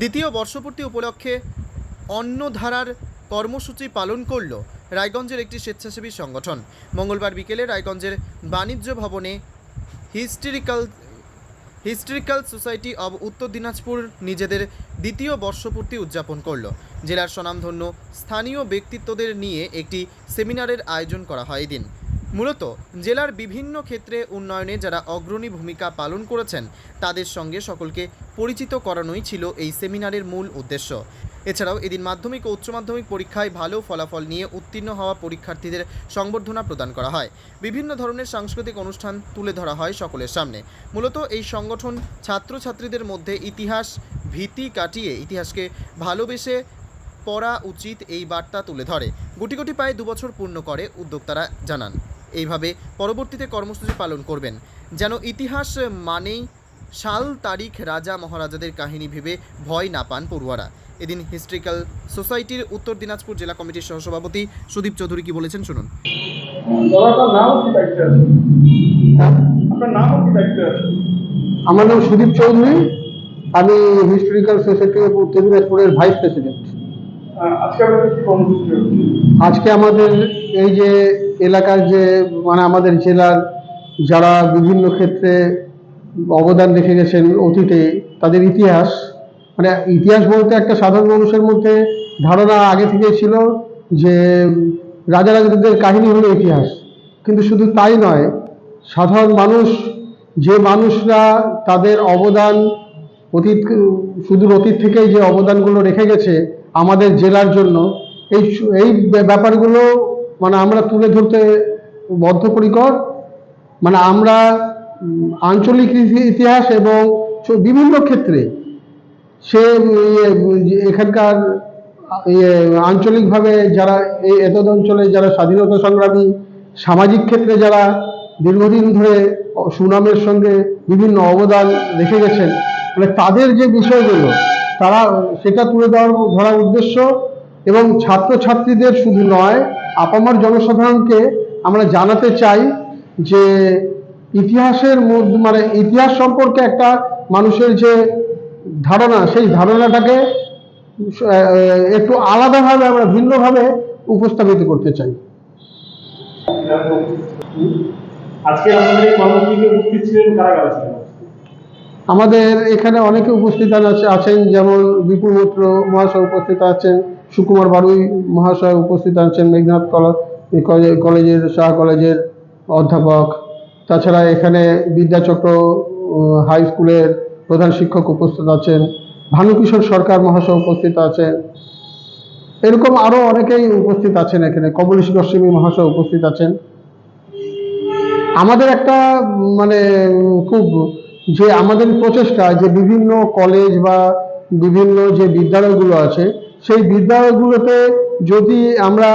দ্বিতীয় বর্ষপূর্তি উপলক্ষে অন্নধারার কর্মসূচি পালন করল রায়গঞ্জের একটি স্বেচ্ছাসেবী সংগঠন। মঙ্গলবার বিকেলে রায়গঞ্জের বাণিজ্য ভবনে হিস্টেরিক্যাল, হিস্ট্রিক্যাল সোসাইটি অব উত্তর দিনাজপুর নিজেদের দ্বিতীয় বর্ষপূর্তি উদযাপন করল। জেলার স্বনামধন্য স্থানীয় ব্যক্তিত্বদের নিয়ে একটি সেমিনারের আয়োজন করা হয় এদিন। মূলত জেলার বিভিন্ন ক্ষেত্রে উন্নয়নে যারা অগ্রণী ভূমিকা পালন করেছেন, তাদের সঙ্গে সকলকে পরিচিত করানোই ছিল এই সেমিনারের মূল উদ্দেশ্য। এছাড়াও এদিন মাধ্যমিক ও উচ্চ মাধ্যমিক পরীক্ষায় ভালো ফলাফল নিয়ে উত্তীর্ণ হওয়া পরীক্ষার্থীদের সংবর্ধনা প্রদান করা হয়। বিভিন্ন ধরনের সাংস্কৃতিক অনুষ্ঠান তুলে ধরা হয় সকলের সামনে। মূলত এই সংগঠন ছাত্রছাত্রীদের মধ্যে ইতিহাস ভীতি কাটিয়ে ইতিহাসকে ভালোবেসে পড়া উচিত এই বার্তা তুলে ধরে। গুটি গুটি পায়ে দুবছর পূর্ণ করে, উদ্যোক্তারা জানান। এইভাবে পরবর্তীতে কর্মসূচি পালন করবেন। যেন ইতিহাস মানেই সাল তারিখ রাজা মহারাজাদের কাহিনী ভেবে ভয় না পান পড়ুয়ারা। এদিন হিস্ট্রিক্যাল সোসাইটির উত্তর দিনাজপুর জেলা কমিটির সহসভাপতি সুদীপ চৌধুরী কি বলেছেন শুনুন। আমার নাম সুদীপ চৌধুরী। আমি হিস্টোরিক্যাল সোসাইটি অফ উত্তর দিনাজপুরের ভাইস প্রেসিডেন্ট। আজকে আমাদের এই যে এলাকার যে মানে আমাদের জেলার যারা বিভিন্ন ক্ষেত্রে অবদান রেখে গেছেন অতীতে, তাদের ইতিহাস মানে ইতিহাস বলতে একটা সাধারণ মানুষের মধ্যে ধারণা আগে থেকে ছিল যে, রাজা রাজাদের কাহিনী হলো ইতিহাস। কিন্তু শুধু তাই নয়, সাধারণ মানুষ, যে মানুষরা তাদের অবদান অতীত সুদূর অতীত থেকেই যে অবদানগুলো রেখে গেছে আমাদের জেলার জন্য, এই এই ব্যাপারগুলো মানে আমরা তুলে ধরতে বদ্ধপরিকর মানে আমরা আঞ্চলিক ইতিহাস এবং বিভিন্ন ক্ষেত্রে সে ইয়ে, এখানকার ইয়ে আঞ্চলিকভাবে যারা এই এতদ অঞ্চলে যারা স্বাধীনতা সংগ্রামী সামাজিক ক্ষেত্রে যারা দীর্ঘদিন ধরে সুনামের সঙ্গে বিভিন্ন অবদান রেখে গেছেন মানে তাদের যে বিষয়গুলো তারা সেটা তুলে দেওয়ার ধরার উদ্দেশ্য এবং ছাত্রছাত্রীদের শুধু নয় আপামর জনসাধারণকে আমরা জানাতে চাই যে ইতিহাসের মধ্যে মানে ইতিহাস সম্পর্কে একটা মানুষের যে ধারণা সেই ধারণাটাকে একটু আলাদাভাবে আমরা ভিন্নভাবে উপস্থাপিত করতে চাই। আজকে আপনাদের কর্মসূচিতে উপস্থিত ছিলেন কারা কারা ছিলেন? আমাদের এখানে অনেকে উপস্থিত আছে- আছেন যেমন বিপুল মিত্র মহাশয় উপস্থিত আছেন সুকুমার বারুই মহাশয় উপস্থিত আছেন মেঘনাথ কলা- কলে- কলেজের, শাহ কলেজের অধ্যাপক। তাছাড়া এখানে বিদ্যাচক্র হাই স্কুলের প্রধান শিক্ষক উপস্থিত আছেন। ভানুকিশোর সরকার মহাশয় উপস্থিত আছেন। এরকম আরও অনেকেই উপস্থিত আছেন এখানে। কমলেশ গোস্বামী মহাশয় উপস্থিত আছেন। আমাদের একটা মানে খুব যে আমাদের প্রচেষ্টা, যে বিভিন্ন কলেজ বা বিভিন্ন যে বিদ্যালয়গুলো আছে সেই বিদ্যালয়গুলোতে যদি আমরা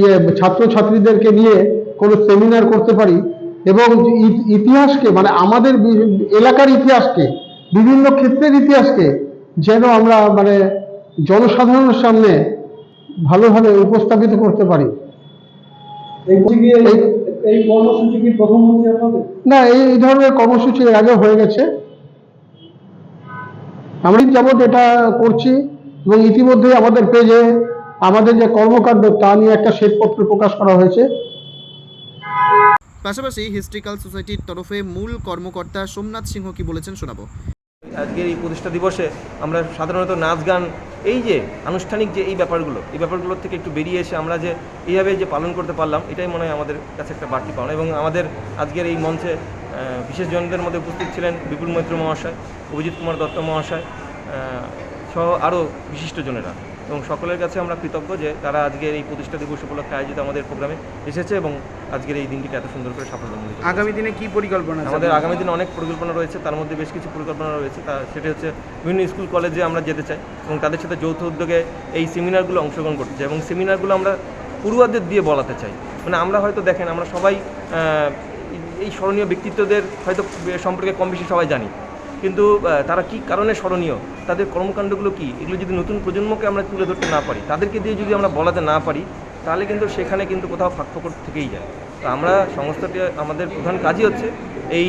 ইয়ে ছাত্রছাত্রীদেরকে নিয়ে কোনো সেমিনার করতে পারি এবং ইতিহাসকে মানে আমাদের এলাকার ইতিহাসকে বিভিন্ন ক্ষেত্রের ইতিহাসকে যেন আমরা মানে জনসাধারণের সামনে ভালোভাবে উপস্থাপিত করতে পারি। এই এই কর্মসূচি কি প্রথম হচ্ছে আপনাদের? না এই ধরনের কর্মসূচি এর আগে হয়ে গেছে। আমরা যাবৎ এটা করছি। এবং ইতিমধ্যে আমাদের পেজে আমাদের যে কর্মকাণ্ড তা নিয়ে একটা শ্বেতপত্র প্রকাশ করা হয়েছে। পাশাপাশি হিস্ট্রিক্যাল সোসাইটির তরফে মূল কর্মকর্তা সোমনাথ সিংহ কি বলেছেন শোনাবো। আজকের এই প্রতিষ্ঠা দিবসে আমরা সাধারণত নাচ গান এই যে আনুষ্ঠানিক যে এই ব্যাপারগুলো এই ব্যাপারগুলোর থেকে একটু বেরিয়ে এসে আমরা যে এইভাবে যে পালন করতে পারলাম এটাই মনে হয় আমাদের কাছে একটা বাড়তি পাওনা এবং আমাদের আজকের এই মঞ্চে আহ, বিশেষ জনদের মধ্যে উপস্থিত ছিলেন বিপুল মৈত্র মহাশয় অভিজিৎ কুমার দত্ত মহাশয় সহ আরও বিশিষ্টজনেরা। এবং সকলের কাছে আমরা কৃতজ্ঞ যে তারা আজকের এই প্রতিষ্ঠা দিবস উপলক্ষে আয়োজিত আমাদের প্রোগ্রামে এসেছে এবং আজকের এই দিনটিকে এত সুন্দর করে সাফল্য। আগামী দিনে কি পরিকল্পনা আমাদের আগামী দিনে অনেক পরিকল্পনা রয়েছে তার মধ্যে বেশ কিছু পরিকল্পনা রয়েছে। তা সেটি হচ্ছে বিভিন্ন স্কুল কলেজে আমরা যেতে চাই এবং তাদের সাথে যৌথ উদ্যোগে এই সেমিনারগুলো অংশগ্রহণ করতে চাই এবং সেমিনারগুলো আমরা পড়ুয়াদের দিয়ে বলাতে চাই। মানে আমরা হয়তো দেখেন আমরা সবাই এই স্মরণীয় ব্যক্তিত্বদের হয়তো সম্পর্কে কম বেশি সবাই জানি। কিন্তু তারা কি কারণে স্মরণীয়? তাদের কর্মকাণ্ডগুলো কি? এগুলো যদি নতুন প্রজন্মকে আমরা তুলে ধরতে না পারি, তাদেরকে দিয়ে যদি আমরা বলাতে না পারি, তাহলে কিন্তু সেখানে কিন্তু কোথাও ফাঁকফোকর থেকেই যায়। তো আমরা সংস্থাটি আমাদের প্রধান কাজই হচ্ছে এই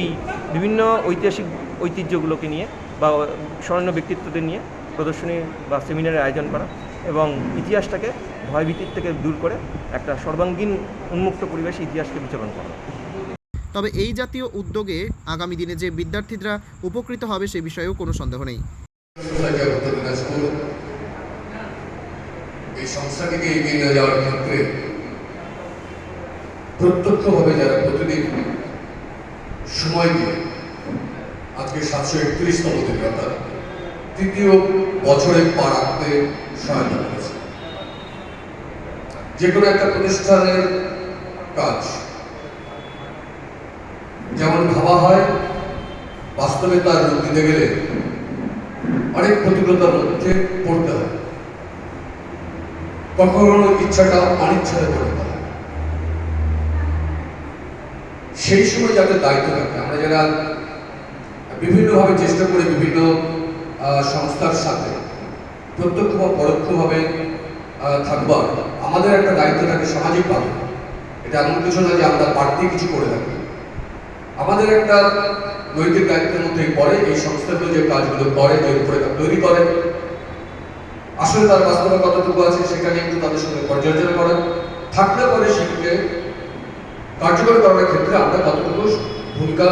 বিভিন্ন ঐতিহাসিক ঐতিহ্যগুলোকে নিয়ে বা স্মরণীয় ব্যক্তিত্বদের নিয়ে প্রদর্শনী বা সেমিনারের আয়োজন করা এবং ইতিহাসটাকে ভয়ভীতির থেকে দূর করে একটা সর্বাঙ্গীন উন্মুক্ত পরিবেশে ইতিহাসকে বিচরণ করা। তবে এই জাতীয় উদ্যোগে আগামী দিনে যে বিদ্যার্থীরা উপকৃত হবে সে বিষয়েও কোনো সন্দেহ নেই। যাওয়ার ক্ষেত্রে প্রত্যক্ষভাবে যারা প্রতিদিন সময় দিয়ে আজকে সাতশো একত্রিশতম দিন, অর্থাৎ তৃতীয় বছরে পা রাখতে সহায়তা করেছে। যে কোনো একটা প্রতিষ্ঠানের কাজ যেমন ভাবা হয়, বাস্তবে তার রূপ দিতে গেলে অনেক প্রতিকূলতার মধ্যে পড়তে হয়। কখনো ইচ্ছাটা অনিচ্ছাতে পড়তে হয়। সেই সময় যাদের দায়িত্ব থাকে, আমরা যারা বিভিন্নভাবে চেষ্টা করে বিভিন্ন সংস্থার সাথে প্রত্যক্ষ বা পরোক্ষভাবে থাকবার, আমাদের একটা দায়িত্ব থাকে সামাজিকভাবে। এটা এমন কিছু না যে আমরা বাড়তি কিছু করে থাকি। আমাদের একটা নৈতিক দায়িত্বের মধ্যে পড়ে, এই সংস্থাগুলো যে কাজগুলো করে, যে রূপরেখা তৈরি করে। আসলে তার বাস্তবে কতটুকু আছে সেখানে একটু তাদের সঙ্গে পর্যালোচনা করা থাকলে পরে সেগুলোকে কার্যকর করার ক্ষেত্রে আমরা কতটুকু ভূমিকা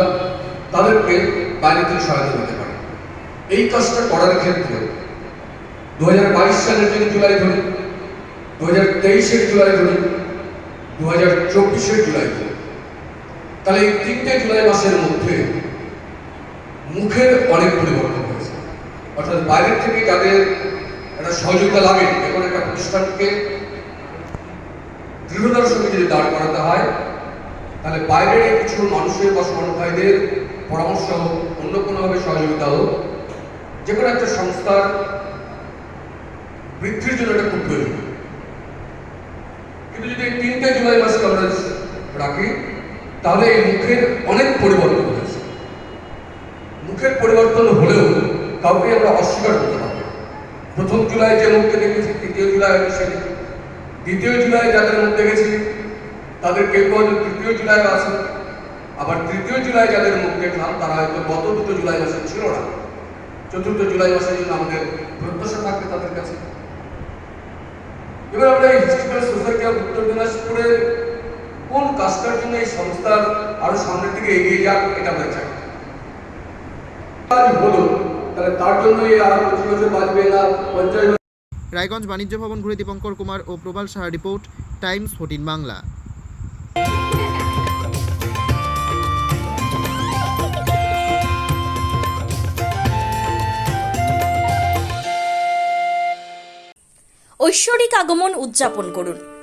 তাদেরকে বাইরে থেকে সহায়তা দিতে পারি। এই কাজটা করার ক্ষেত্রে দু হাজার বাইশ সালের যদি জুলাই ধরি দু হাজার তেইশের জুলাই ধরি দু হাজার চব্বিশের জুলাই ধরি তাহলে এই তিনটে জুলাই মাসের মধ্যে মুখের অনেক পরিবর্তন হয়েছে। অর্থাৎ বাইরের থেকে যাদের একটা সহযোগিতা লাগে এবং একটা প্রতিষ্ঠানকে দৃঢ়তার যদি দাঁড় করাতে হয়, তাহলে বাইরের কিছু মানুষের বা সমন্বয়দের পরামর্শ হোক, অন্য কোনোভাবে সহযোগিতা হোক যে কোনো একটা সংস্থার বৃদ্ধির জন্য এটা খুব প্রয়োজন। কিন্তু যদি তিনটে জুলাই মাসকে আমরা রাখি তাহলে এই মুখের অনেক পরিবর্তন হয়েছে। মুখের পরিবর্তন হলেও কাউকে আমরা অস্বীকার করতে পারব। প্রথম জুলাই যে মুখকে দেখেছি তৃতীয় জুলাই সেটি দ্বিতীয় জুলাই যাদের মুখ দেখেছি, তাদের কেউ কেউ তৃতীয় জুলাই আছে। আবার তৃতীয় জুলাই যাদের মুখ দেখলাম, তারা হয়তো গত দুটো জুলাই মাসে ছিল না। চতুর্থ জুলাই মাসের জন্য আমাদের প্রত্যাশা থাকবে তাদের কাছে। এবার আমরা এই হিস্ট্রিক্যাল সোসাইটি অফ উত্তর দিনাজপুরের কোন কাজটার জন্য এই সংস্থার আরও সামনের দিকে এগিয়ে যাক এটা আমরা চাই। হলো তাহলে তার জন্য এই আরও পঁচিশ বছর বাঁচবে না পঞ্চাশ রায়গঞ্জ বাণিজ্য ভবন ঘুরে দীপঙ্কর কুমার ও Prabal Saha report Times fourteen Bangla. ঐশ্বরিক আগমন উদযাপন করুন।